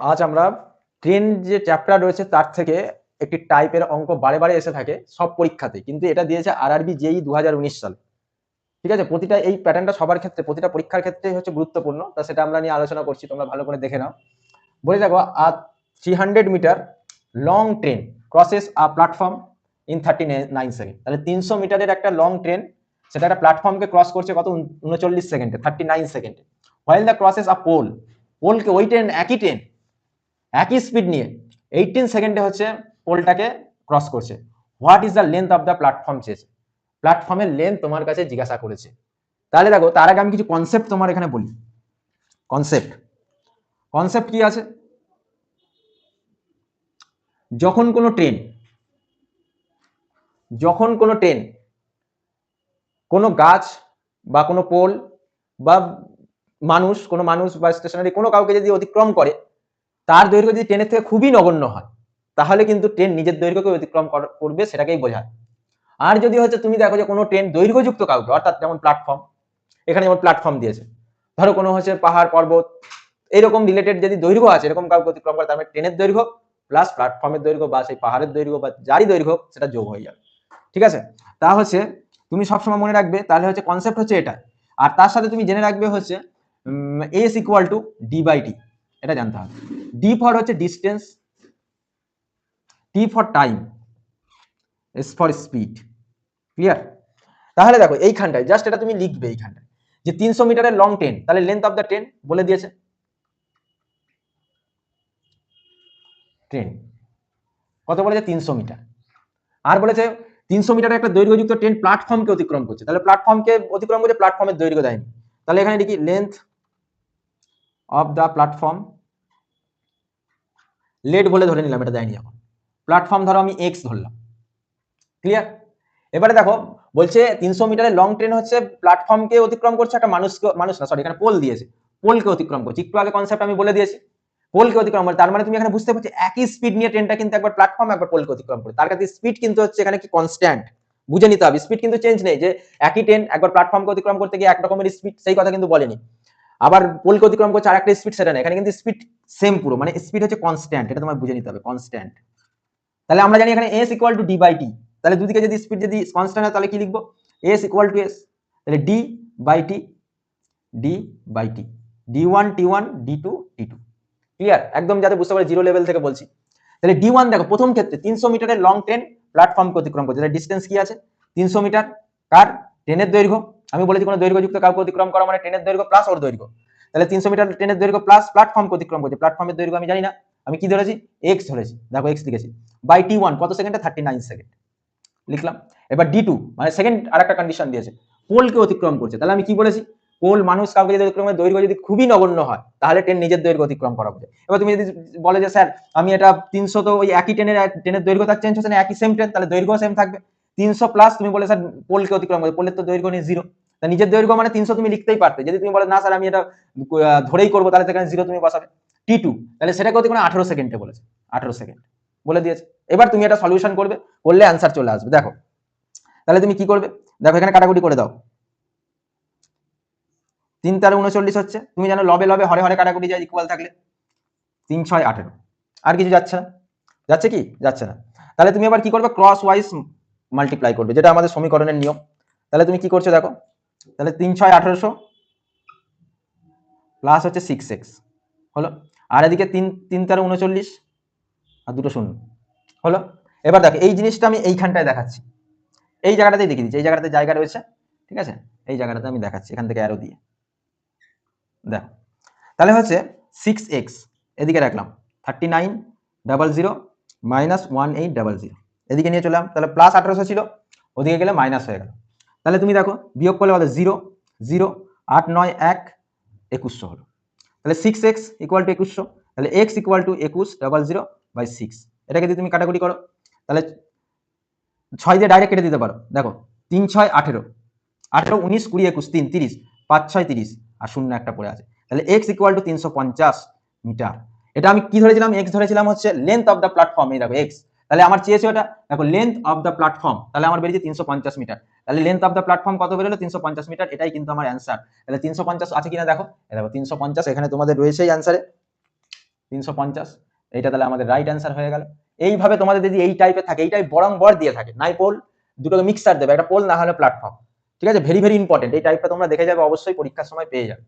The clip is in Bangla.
আজ আমরা ট্রেন যে চ্যাপ্টার রয়েছে তার থেকে একটি টাইপের অঙ্ক বারে বারে এসে থাকে সব পরীক্ষাতে কিন্তু এটা দিয়েছে আরআরবি জেই দু সালে। ঠিক আছে? প্রতিটা এই প্যাটার্নটা সবার ক্ষেত্রে, প্রতিটা পরীক্ষার ক্ষেত্রে হচ্ছে গুরুত্বপূর্ণ। তা সেটা আমরা নিয়ে আলোচনা করছি, তোমরা ভালো করে দেখে নাও। বলে দেখো আর three hundred metre long train crosses a platform in thirty nine second তাহলে তিনশো মিটারের একটা লং ট্রেন সেটা একটা প্ল্যাটফর্মকে ক্রস করছে কত? উনচল্লিশ সেকেন্ডে থার্টি নাইন সেকেন্ডে while the crosses a pole পোলকে ওই ট্রেন একই ট্রেন একই স্পিড নিয়ে এইটিন সেকেন্ডে হচ্ছে পোলটাকে ক্রস করছে। What is the length of the platform চেয়েছে প্ল্যাটফর্মের লেন্থ তোমার কাছে জিজ্ঞাসা করেছে। তাহলে দেখো, তার আগে আমি কিছু কনসেপ্ট তোমার এখানে বলি। কনসেপ্ট কনসেপ্ট কি আছে? যখন কোনো ট্রেন যখন কোনো ট্রেন কোনো গাছ বা কোনো পোল বা মানুষ, কোনো মানুষ বা স্টেশনারি কোনো কাউকে যদি অতিক্রম করে তার দৈর্ঘ্য যদি ট্রেনের থেকে খুবই নগণ্য হয়, তাহলে কিন্তু ট্রেন নিজের দৈর্ঘ্যকে অতিক্রম কর- করবে সেটাকেই বোঝায়। আর যদি হচ্ছে তুমি দেখো যে কোনো ট্রেন দৈর্ঘ্যযুক্ত কাউকে, অর্থাৎ যেমন প্ল্যাটফর্ম এখানে যেমন প্ল্যাটফর্ম দিয়েছে। ধরো কোনো হচ্ছে পাহাড়, পর্বত, এরকম রিলেটেড যদি দৈর্ঘ্য আছে, এরকম কাউকে অতিক্রম করে, তার মানে ট্রেনের দৈর্ঘ্য প্লাস প্ল্যাটফর্মের দৈর্ঘ্য বা সেই পাহাড়ের দৈর্ঘ্য বা যারই দৈর্ঘ্য সেটা যোগ হয়ে যাবে। ঠিক আছে? তা হচ্ছে তুমি সবসময় মনে রাখবে, তাহলে হচ্ছে কনসেপ্ট হচ্ছে এটা। আর তার সাথে তুমি জেনে রাখবে হচ্ছে S equal to D by T এটা জানতে হবে। ডি ফর হচ্ছে distance T for time S for speed clear তাহলে দেখো এইখানটায় জাস্ট এটা তুমি লিখবে এইখানটায়, যে তিনশো মিটারের লং ট্রেন তাহলে লেন্থ অফ দ্য ট্রেন বলে দিয়েছে। ট্রেন কত বলেছে? তিনশো মিটার আর বলেছে, তিনশো মিটারের একটা দৈর্ঘ্যযুক্ত ট্রেন প্ল্যাটফর্মকে অতিক্রম করছে। তাহলে প্ল্যাটফর্মকে অতিক্রম করছে প্ল্যাটফর্মের দৈর্ঘ্য দেয়নি। তাহলে এখানে লিখি length of the platform let বলে ধরে নিলাম, এটা দেয়নি এখন। প্ল্যাটফর্ম ধরো আমি এক্স ধরলাম। ক্লিয়ার এবারে দেখো, বলছে তিনশো মিটারের লং ট্রেন হচ্ছে প্ল্যাটফর্মকে অতিক্রম করছে একটা মানুষকে, মানুষ না সরি এখানে পোল দিয়েছে। পোলকে অতিক্রম করছে। একটু আগে কনসেপ্ট আমি বলে দিয়েছি। পোলকে অতিক্রম করে তার মানে তুমি এখানে বুঝতে পারছ, একই স্পিড নিয়ে ট্রেনটা কিন্তু একবার প্ল্যাটফর্ম একবার পোলকে অতিক্রম করে। তার কাছে স্পিড কিন্তু হচ্ছে এখানে কি কনস্ট্যান্ট বুঝে নিতে হবে। স্পিড কিন্তু চেঞ্জ নেই যে একই ট্রেন একবার প্ল্যাটফর্মকে অতিক্রম করতে গিয়ে এক রকমের স্পিড সেই কথা কিন্তু বলেনি। আবার পোলকে অতিক্রম করছে আর একটা স্পিড সেটা না এখানে কিন্তু স্পিড সেম পুরো মানে স্পিড হচ্ছে কনস্ট্যান্ট এটা তোমার বুঝে নিতে হবে কনস্ট্যান্ট তাহলে আমরা জানি এখানে S equal to D by T তাহলে দুদিকে যদি স্পিড যদি কনস্ট্যান্ট হয়, তাহলে কি লিখব? এস ইকুয়াল টু এস তাহলে D by T D by T D one T one D two T two clear একদম যাতে বুঝতে পারে জিরো লেভেল থেকে বলছি। তাহলে ডি ওয়ান দেখো, প্রথম ক্ষেত্রে তিনশো মিটারের লং ট্রেন প্ল্যাটফর্মকে অতিক্রম করছে। তাহলে ডিস্টেন্স কি আছে? তিনশো মিটার কার ট্রেনের দৈর্ঘ্য। আমি বলেছি কোনো দৈর্ঘ্যযুক্ত কাউকে অতিক্রম করা মানে ট্রেনের দৈর্ঘ্য প্লাস ওর দৈর্ঘ্য। তাহলে তিনশো মিটার ট্রেনের দৈর্ঘ্য প্লাস প্ল্যাটফর্মকে অতিক্রম করছে। প্ল্যাটফর্মের দৈর্ঘ্য আমি জানি না। আমি কি ধরেছি? এক্স ধরেছি। দেখো এক্স লিখেছি। বাই টি ওয়ান কত সেকেন্ডে থার্টি নাইন সেকেন্ড লিখলাম। এবার ডি টু মানে সেকেন্ড আরেকটা কন্ডিশন দিয়েছে। পোলকে অতিক্রম করছে। তাহলে আমি কি বলেছি? পোল মানুষ কাউকে যদি অতিক্রম করে দৈর্ঘ্য যদি খুবই নগণ্য হয়, তাহলে ট্রেন নিজের দৈর্ঘ্য অতিক্রম করা হবে এবার তুমি যদি বলে যে, স্যার, আমি এটা তিনশো তো ওই একই ট্রেনের ট্রেনের দৈর্ঘ্য তার চেঞ্জ হচ্ছে না, একই সেম ট্রেন তাহলে দৈর্ঘ্য সেম থাকবে। তিনশো প্লাস তুমি বলে, স্যার, পোলকে অতিক্রম করে। পোলের তো দৈর্ঘ্য নেই জিরো তা নিজের দৈর্ঘ্য মানে তিনশো তুমি লিখতেই পারতে। যদি তুমি বলে, না, স্যার, আমি এটা ধরেই করব, তাহলে সেখানে জিরো তুমি বসাবে। টি টু তাহলে সেটাকে অতিক্রম আঠারো সেকেন্ডে বলেছে। আঠারো সেকেন্ড বলে দিয়েছে। এবার তুমি এটা সলিউশন করবে, করলে অ্যান্সার চলে আসবে। দেখো, তাহলে তুমি কি করবে? দেখো, এখানে কাটাকুটি করে দাও। তিন তেরো উনচল্লিশ হচ্ছে। তুমি জানো, লবে লবে, হরে হরে কাটাকুটি যায় ইকুয়াল থাকলে। তিন, ছয়, আঠেরো। আর কিছু যাচ্ছে না। যাচ্ছে কি? যাচ্ছে না। তাহলে তুমি এবার কি করবে? ক্রস ওয়াইজ মাল্টিপ্লাই করবে, যেটা আমাদের সমীকরণের নিয়ম। তাহলে তুমি কি করছ দেখো, তাহলে তিন ছয় আঠেরোশো প্লাস হচ্ছে সিক্স এক্স হলো? আর এদিকে তিন তিন তেরো উনচল্লিশ আর দুটো শূন্য, হলো? এবার দেখো, এই জিনিসটা আমি এইখানটায় দেখাচ্ছি। এই জায়গাটাতেই দেখিয়ে দিচ্ছি, এই জায়গাটাতে জায়গা রয়েছে, ঠিক আছে? এই জায়গাটাতে আমি দেখাচ্ছি, এখান থেকে অ্যারো দিয়ে। দেখো, তাহলে হচ্ছে সিক্স এক্স এদিকে রাখলাম thirty nine double zero minus one eight double zero এদিকে নিয়ে চললাম তাহলে প্লাস আঠারোশো ছিল, ওদিকে গেলে মাইনাস হয়ে গেল। তাহলে তুমি দেখো, বিয়োগ করলে বলো জিরো জিরো আট, নয়, এক, একুশশো হলো। তাহলে সিক্স এক্স ইকুয়াল টু একুশশো, তাহলে এক্স ইকুয়াল টু একুশ ডাবল জিরো বাই সিক্স এটাকে যদি তুমি কাটাকুটি করো, তাহলে ছয় দিয়ে ডাইরেক্ট কেটে দিতে পারো। দেখো, তিন, ছয়, আঠেরো। আঠেরো, উনিশ, কুড়ি, একুশ, তিন, তিরিশ, পাঁচ, ছয়, তিরিশ, আর শূন্য একটা পড়ে আছে। তাহলে এক্স ইকুয়াল টু তিনশো পঞ্চাশ মিটার। এটা আমি কি ধরেছিলাম? এক্স ধরেছিলাম হচ্ছে লেন্থ অফ দ্য প্ল্যাটফর্ম এই দেখো এক্স তাহলে আমার চেয়েছে ওটা, দেখো লেন্থ অফ দ্য প্ল্যাটফর্ম তাহলে আমার বেরিয়েছে তিনশো পঞ্চাশ মিটার তাহলে লেন্থ অফ দ্য প্ল্যাটফর্ম কত বেরোলো? তিনশো পঞ্চাশ মিটার এটাই কিন্তু আমার অ্যান্সার তাহলে তিনশো পঞ্চাশ আছে কিনা দেখো? দেখো, তিনশো পঞ্চাশ এখানে তোমাদের রয়েছেই অ্যান্সারে তিনশো পঞ্চাশ, এইটা তাহলে আমাদের রাইট অ্যান্সার হয়ে গেল। এইভাবে তোমাদের যদি এই টাইপের থাকে এইটাই বরং বর দিয়ে থাকে, নাই পোল দুটোকে মিক্সার দেবে, একটা পোল না হলে প্ল্যাটফর্ম ঠিক আছে? ভেরি ভেরি ইম্পর্টেন্ট এই টাইপটা তোমরা দেখে যাবে, অবশ্যই পরীক্ষার সময় পেয়ে যাবে।